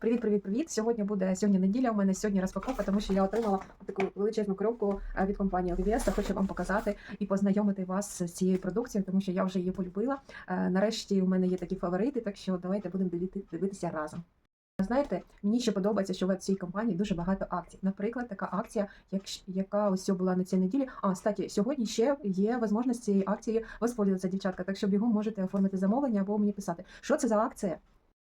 Привіт, привіт, привіт. Сьогодні буде сьогодні неділя. У мене сьогодні розпаковка, тому що я отримала таку величезну коробку е, від компанії LVS. Хочу вам показати і познайомити вас з цією продукцією, тому що я вже її полюбила. Е, Нарешті у мене є такі фаворити, так що давайте будемо дивитися разом. Знаєте, мені ще подобається, що в цій компанії дуже багато акцій. Наприклад, така акція, як, яка ось була на цій неділі. А, статі, сьогодні ще є можливість цієї акції воспользуватися, дівчатка. Так що бігом можете оформити замовлення або мені писати. Що це за акція?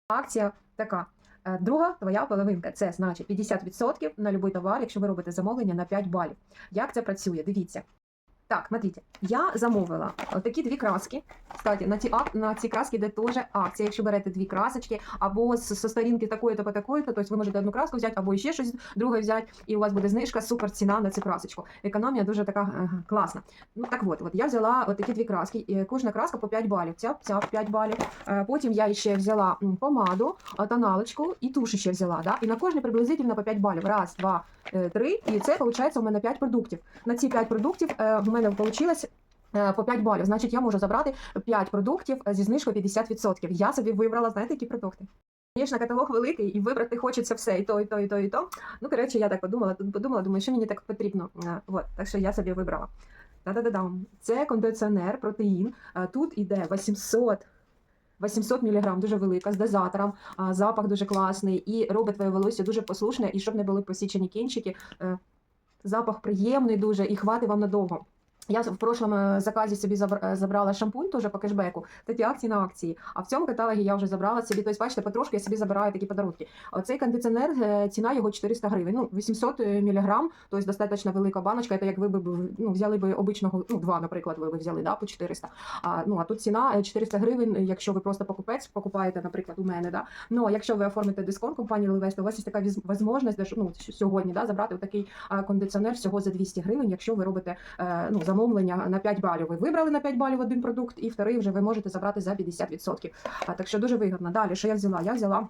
Акція така. Е, Друга твоя половинка. Це значить 50% на будь-який товар, якщо ви робите замовлення на 5 балів. Як це працює? Дивіться. Так, смотрите, я замовила такі дві краски. Кстати, на ці на ці краски йде теж акція. Якщо берете дві красочки, або з з сторінки такої-то по такої-то, тобто ви можете одну краску взяти, або ще щось друге взяти, і у вас буде знижка, супер ціна на цю красочку. Економія дуже така е, класна. Ну так от, от я взяла от такі дві краски. Кожна краска по 5 балів. Ця, ця 5 балів. Потім я ще взяла помаду, тоналочку і туш ще взяла. Да? І на кожне приблизительно по 5 балів. Раз, два, три. І це виходить у мене 5 продуктів. На ці 5 продуктів в мене вийшло по 5 балів. Значить, я можу забрати 5 продуктів зі знижкою 50%. Я собі вибрала, знаєте, які продукти. Звісно, каталог великий, і вибрати хочеться все, і то, і то, і то, і то. Ну, коротше, я так подумала, подумала, думаю, що мені так потрібно. Е, От, так що я собі вибрала. Та-да-да-дам. Це кондиціонер, протеїн. Е, Тут іде 800 800 мг, дуже велика, з дозатором, запах дуже класний, і робить твоє волосся дуже послушне, і щоб не були посічені кінчики. е, Запах приємний дуже і хватить вам надовго. Я в прошлому е, заказі собі е, забрала шампунь теж по кешбеку, такі акції на акції. А в цьому каталогі я вже забрала собі. Тобто, бачите, потрошки я собі забираю такі подарунки. Цей кондиціонер, е, ціна його 400 гривень. Ну, 800 мг, тобто достатньо велика баночка. Це як ви б ну, взяли б обичного, ну, два, наприклад, ви б взяли да, по 400. А, ну, а тут ціна е, 400 гривень, якщо ви просто покупець покупаєте, наприклад, у мене. Да? Ну, а якщо ви оформите дисконт компанії Левест, у вас є така можливість ну, сьогодні да, забрати такий кондиціонер всього за 200 гривень, якщо ви робите ну, замовлення на 5 балів. Ви вибрали на 5 балів один продукт, і вторий вже ви можете забрати за 50%. А, так що дуже вигідно. Далі, що я взяла? Я взяла.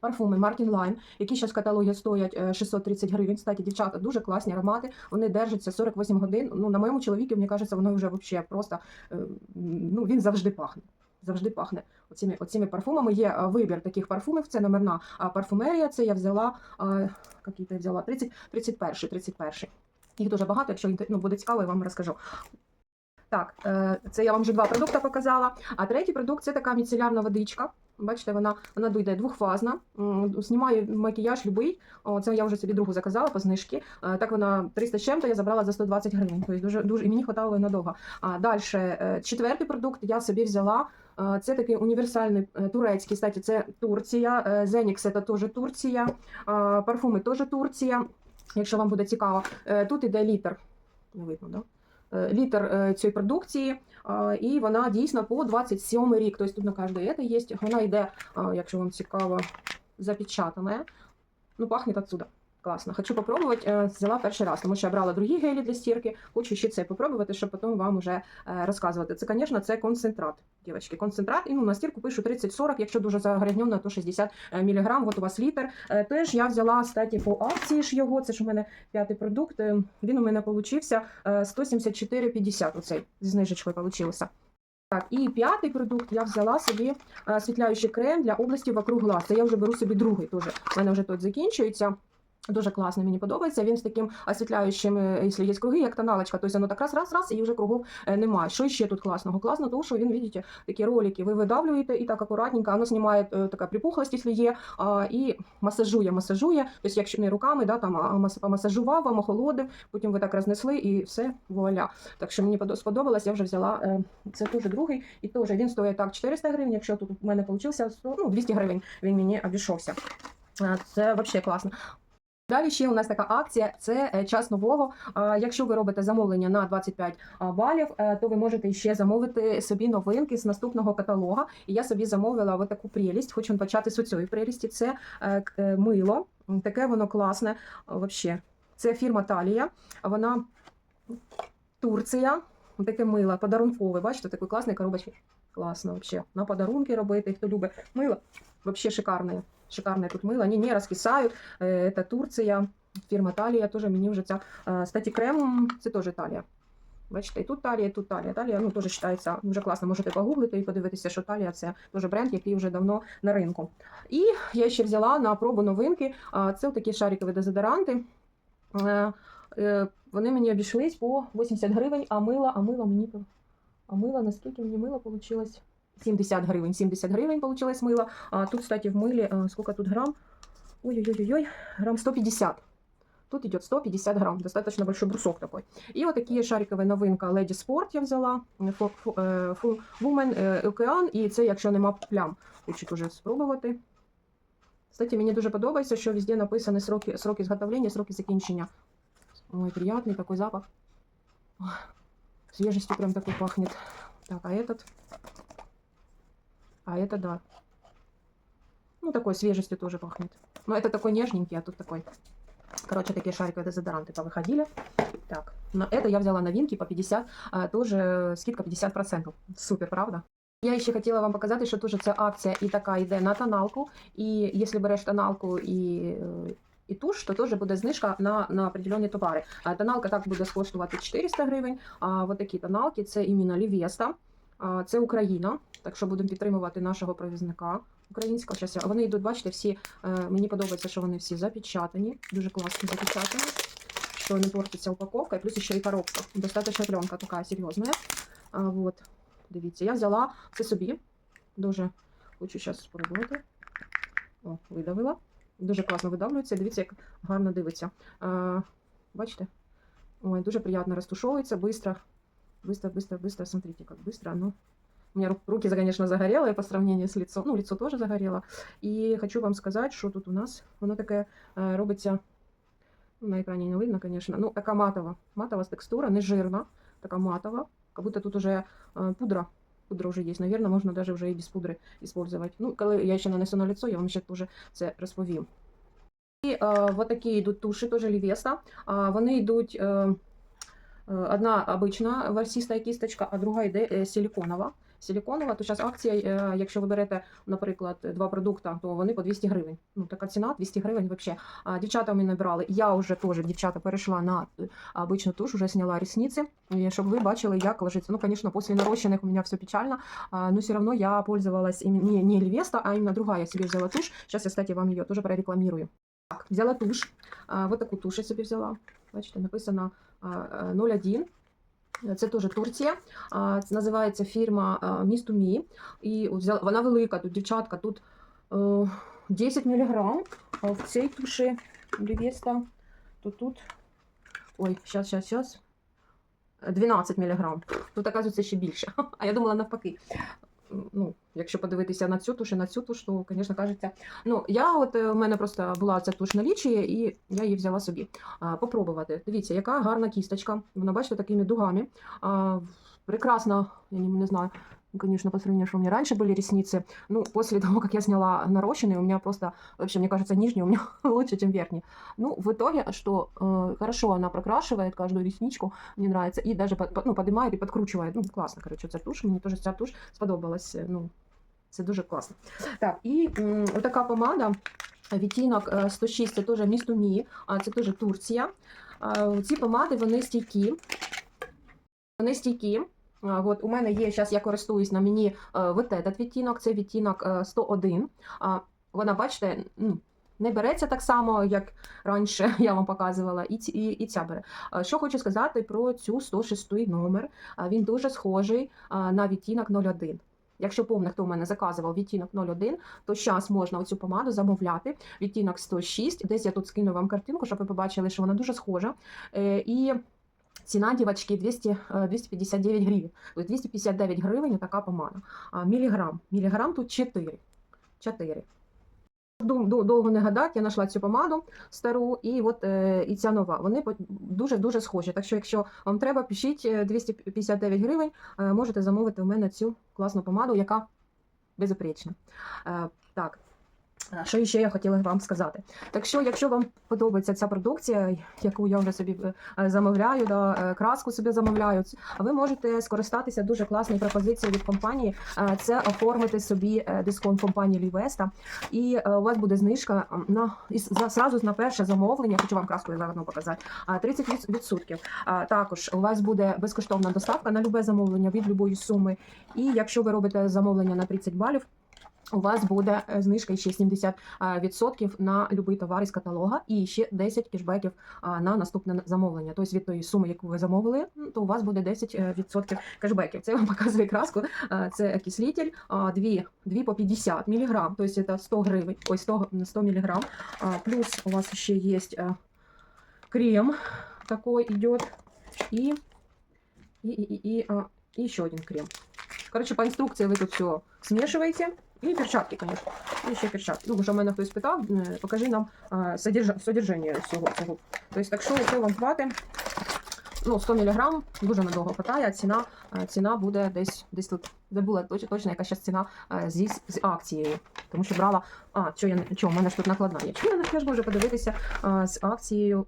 Парфуми Martin Line, які зараз в каталогі стоять е, 630 гривень. Кстати, дівчата дуже класні аромати. Вони держаться 48 годин. Ну на моєму чоловіку, мені кажеться, воно вже вообще просто е, ну він завжди пахне. Завжди пахне оціми, оціми парфумами. Є е, вибір таких парфумів. Це номерна парфумерія. Це я взяла. е, Які я взяла? 30, 31, 31. Їх дуже багато. Якщо ну, буде цікаво, я вам розкажу. Так, е, це я вам вже два продукти показала. А третій продукт це така міцелярна водичка. Бачите, вона вона йде двохфазна, знімає макіяж любий. Це я вже собі другу заказала по знижці. Е, Так вона 300 з чим-то я забрала за 120 гривень. Тобто дуже дуже і мені хватало надовго. А далі четвертий продукт я собі взяла. Е, Це такий універсальний е, турецький. Кстати, це Турція. Е, Зенікс це теж Турція. Е, Парфуми теж Турція. Якщо вам буде цікаво, Е, тут іде літр. Не видно, да? Е, Літр е, цієї продукції, і вона дійсно по 27 рік. Тобто тут на кожне це є. Вона йде, якщо вам цікаво, запечатана. Ну, пахне отсюда. Класно. Хочу попробувати. Е, Взяла перший раз, тому що я брала другі гелі для стірки. Хочу ще це попробувати, щоб потім вам вже е, розказувати. Це, звісно, це концентрат. Дівчатки, концентрат. І ну, на стірку пишу 30-40, якщо дуже загрязнено, то 60 мг. От у вас літр. Е, Теж я взяла, кстати, по акції ж його. Це ж у мене п'ятий продукт. Е, Він у мене получився е, 174,50. Оцей зі знижечкою получився. Так, і п'ятий продукт я взяла собі е, освітляючий крем для області вокруг глаз. Це я вже беру собі другий теж. У мене вже тут закінчується. Дуже класно, мені подобається. Він з таким освітляючим, е, якщо є круги, як тоналочка. Тобто воно так раз, раз, раз, і вже кругов е, немає. Що ще тут класного? Класно, тому що він, бачите, такі ролики ви видавлюєте і так акуратненько, воно знімає е, така припухлость, якщо є, і масажує, масажує. Тобто, якщо не руками, да, там, а помасажував, вам охолодив, потім ви так рознесли і все, вуаля. Так що мені сподобалось, я вже взяла. Це теж другий, і теж він стоїть так 400 гривень, якщо тут у мене вийшло, ну, 200 гривень він мені обійшовся. Це взагалі класно. Далі ще у нас така акція: це е, час нового. Якщо ви робите замовлення на 25 балів, е, то ви можете ще замовити собі новинки з наступного каталога. І я собі замовила таку прелість. Хочу почати з цієї прелісті. Це е, мило. Таке воно класне. Вообще. Це фірма Талія. Вона Турція. Таке мило, подарункове. Бачите, такий класний коробочки. Класно, вообще. На подарунки робити. Хто любить мило, вообще шикарне. Шикарне тут мило. Они не розкисають. Е, Це Турція. Фірма Талія теж мені вже ця. Кстати, крем це теж Талія. Бачите, і тут талія, і тут талія. Талія ну, теж вважається дуже класно. Можете погуглити і подивитися, що талія це теж бренд, який вже давно на ринку. І я ще взяла на пробу новинки. Це такі шарикові дезодоранти. Е, е, Вони мені обійшлись по 80 гривень, а мила, а мила мені а мила, наскільки мені мило вийшло? 70 гривень. 70 гривень получилось мило. А тут, кстати, в а, сколько тут грамм? Ой-ой-ой, грамм 150. Тут идет 150 грамм, достаточно большой брусок такой. И вот такие шарикові новинка Lady Sport я взяла, е, Woman е, Ocean, і це якщо нема плям. Хочу дуже спробувати. Кстати, мені дуже подобається, що везде написані сроки, сроки зготовлення, сроки закінчення. Ой, приятный такой запах. Свежестью прям такой пахнет. Так, а этот? А это да. Ну, такой свежестью тоже пахнет. Но это такой нежненький, а тут такой. Короче, такие шариковые дезодоранты повыходили. Так, но это я взяла новинки по 50, а, тоже скидка 50%. Супер, правда? Я ще хотіла вам показати, що дуже ця акція і така йде на тоналку. І якщо береш тоналку і, е, і туш, то теж буде знижка на, на определенні товари. А тоналка так буде коштувати 400 гривень, а от такі тоналки це іменно Лівєста, а, Це Україна. Так що будемо підтримувати нашого провізника українського. Щас я- Вони йдуть, бачите, всі е, мені подобається, що вони всі запечатані, дуже класно запечатані, що не портиться упаковка, і плюс ще і коробка. Достаточно пленка така серйозна. Вот. Дивіться, я взяла це собі. Дуже хочу зараз спробувати. О, видавила. Дуже класно видавлюється. Дивіться, як гарно дивиться. Бачите? Ой, дуже приятно розтушовується, быстро. Быстро, быстро, быстро. Смотрите, как быстро оно. У меня ру- руки, конечно, загорелые по сравнению с лицом. Ну, лицо тоже загорело. И хочу вам сказать, що тут у нас воно таке е, робиться. Ну, на екрані не видно, конечно. Ну, така матова. Матова текстура, не жирна, така матова. Как будто тут уже е, пудра. Пудра вже є. Наверное, можна даже вже і без пудри использовать. Ну, коли я ще нанесу на лицо, я вам ще теж це розповім. І е, вот такі йдуть туші, теж Лівеста. А, вони йдуть. Е, е, Одна обична ворсіста кісточка, а друга йде е, силіконова. Силіконова, то зараз акція, е, якщо ви берете, наприклад, два продукти, то вони по 200 гривень. Ну, така ціна 200 гривень взагалі. Дівчата мені набирали. Я вже теж, дівчата, перейшла на е, обичну туш, вже зняла ресниці, і щоб ви бачили, як ложиться. Ну, звісно, після нарощених у мене все печально, но все одно я пользовалась не, не Львеста, а именно другая я себе взяла тушь. Сейчас я, кстати, вам ее тоже прорекламирую. Так, взяла тушь. А, вот таку тушь я собі взяла. Бачите, написано 01. Це теж Турція. Це називається фірма Місту Мі. І вона велика, тут дівчатка, тут е, 10 мг. А в цій туші Лівеста, то тут. Ой, зараз, зараз, зараз. 12 мг. Тут, оказується, ще більше. А я думала навпаки. Ну, якщо подивитися на цю туш і на цю туш, то, звісно, кажеться. Ну, я от е, у мене просто була ця туш налічує, і я її взяла собі. А, попробувати. Дивіться, яка гарна кісточка. Вона, бачите, такими дугами. А, прекрасно, я не знаю, конечно, по сравнению, что у меня раньше были ресницы. Ну, после того, как я сняла нарощенные, у меня просто, вообще, мне кажется, нижние у меня лучше, чем верхние. Ну, в итоге, что э, хорошо она прокрашивает каждую ресничку, мне нравится, и даже под, под- ну, поднимает и подкручивает. Ну, классно, короче, ця туш, мені теж ця туш сподобалась. е, Ну, це дуже класно. Так, і м, така помада, відтінок е, 106, це теж місто Мі, а це теж Турція. А, Ці помади, вони стійкі. Вони стійкі. От у мене є, зараз я користуюсь на мені е, от этот відтінок, це відтінок е, 101. Вона, бачите, ну, не береться так само, як раніше я вам показувала, і, і, і ця бере. Що хочу сказати про цю 106 номер. Він дуже схожий на відтінок 01. Якщо помне, хто у мене заказував відтінок 01, то зараз можна оцю помаду замовляти. Відтінок 106. Десь я тут скину вам картинку, щоб ви побачили, що вона дуже схожа. Е, І ціна, дівчатки, 200, е, 259 гривень. Тобто 259 гривень така помада. Міліграм. Міліграм тут 4. 4. Довго не гадати, я знайшла цю помаду стару і от е, і ця нова. Вони дуже-дуже схожі. Так що, якщо вам треба, пишіть е, 259 гривень, е, можете замовити у мене цю класну помаду, яка безупречна. Е, так. Що ще я хотіла вам сказати? Так що, якщо вам подобається ця продукція, яку я вже собі е, замовляю, да, е, краску собі замовляю, ви можете скористатися дуже класною пропозицією від компанії. Е, Це оформити собі дисконт компанії Лівеста, і у вас буде знижка на і зразу на перше замовлення. Хочу вам краску заодно показати. а, 30%. Також у вас буде безкоштовна доставка на любе замовлення від любої суми. І якщо ви робите замовлення на 30 балів. У вас буде е, знижка ще 70% на будь-який товар із каталога і ще 10 кешбеків на наступне замовлення. Тобто від тої суми, яку ви замовили, то у вас буде 10% кешбеків. Це вам показує краску. Це окислитель, а, дві, дві по 50 мг, тобто це 100 гривень, ой, 100, 100 мг. Плюс у вас ще є е, крем такой идет и и, и, и, и, а, и еще один крем. Короче, по инструкции вы тут все смешиваете. І перчатки, конечно. І ще перчатки. Тому що мене хтось питав, е, покажи нам содержання всього цього. Тобто, так що якщо вам хватить, ну, 100 мг дуже надовго хватає, а ціна, ціна буде десь, десь тут. Забула точно, яка зараз ціна зі, з акцією. Тому що брала. А, що я не- що, в мене ж тут накладна є. Чи я теж можу подивитися з акцією.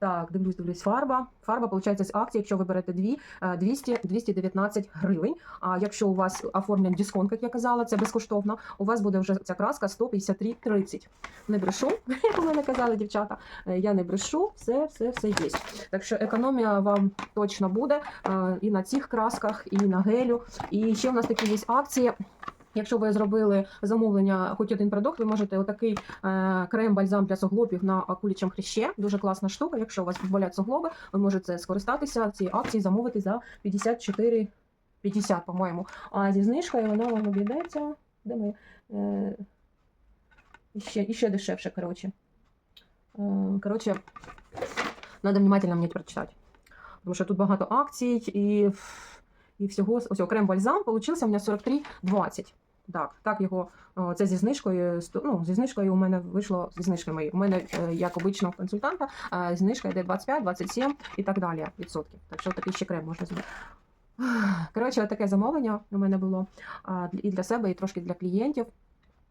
Так, дивлюсь, дивлюсь, фарба. Фарба, виходить, з акції, якщо ви берете дві, е, 200, 219 гривень. А якщо у вас оформлен дисконт, як я казала, це безкоштовно, у вас буде вже ця краска 153,30. Не брешу, як у мене казали дівчата. Е, Я не брешу, все, все, все є. Так що економія вам точно буде е, і на цих красках, і на гелю. І ще у нас такі є акції. Якщо ви зробили замовлення хоч один продукт, ви можете отакий е, крем-бальзам для суглобів на акулічем хряще. Дуже класна штука. Якщо у вас болять суглоби, ви можете скористатися цією акцією, замовити за 54 50, по-моєму. А зі знижкою вона вам обійдеться. Де ми? Іще, іще дешевше, коротше. Е, коротше, треба внимательно мені прочитати. Тому що тут багато акцій і, і всього. Ось о, крем-бальзам получився у мене 43,20. Так, так його це зі знижкою. Ну, зі знижкою у мене вийшло зі знижкою мої. У мене, е, як обичного консультанта, е, знижка йде 25, 27 і так далі відсотків. Так що такий ще крем можна зробити. Коротше, таке замовлення у мене було і для себе, і трошки для клієнтів.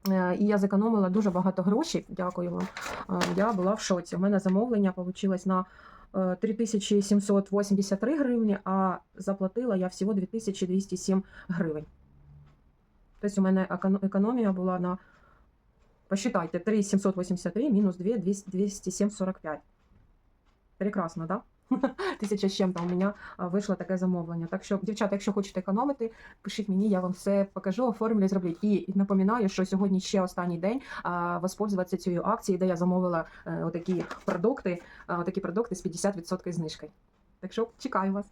Е, І я зекономила дуже багато грошей. Дякую вам. Я була в шоці. У мене замовлення вийшло на е, 3783 гривні, а заплатила я всього 2207 гривень. Тобто у мене економія була на, посчитайте, 3783 мінус 2, 207,45. Прекрасно, так? Да? Тисяча з чим-то у мене вийшло таке замовлення. Так що, дівчата, якщо хочете економити, пишіть мені, я вам все покажу, оформлю, зроблю. І напоминаю, що сьогодні ще останній день воспользуватися цією акцією, де я замовила е, отакі продукти, отакі продукти з 50% знижкою. Так що чекаю вас.